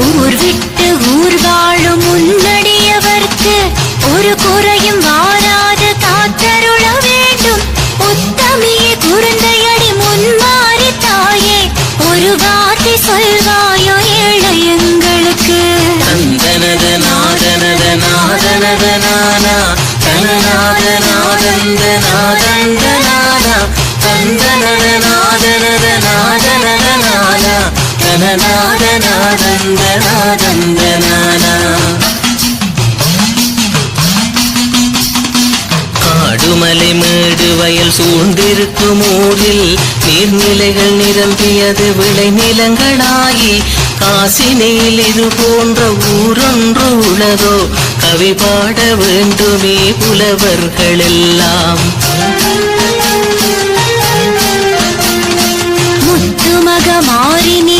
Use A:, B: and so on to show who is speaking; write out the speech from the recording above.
A: ஊர் விட்டு ஊர் வாழும் முன்னடியவர்க்கு ஒரு குறையும் வாராது காத்தருள வேண்டும். உத்தமியே குருந்தையடி முன்மாறி தாயே ஒரு வார்த்தை சொல்வாயோ ஏழை எங்களுக்கு?
B: தந்தனத நாதனத நாதனத நானா தனநாத நாதந்த நாதந்த நானா தந்தன தனநாத காடுமலை மேடு வயல் சூழ்ந்திருக்கும் ஊரில் நீர்நிலைகள் நிரம்பியது விளைநிலங்களாகி காசினியில் இது போன்ற ஊரொன்று உளதோ கவி பாட வேண்டுமே புலவர்களெல்லாம்.
A: முத்துமக மாறினி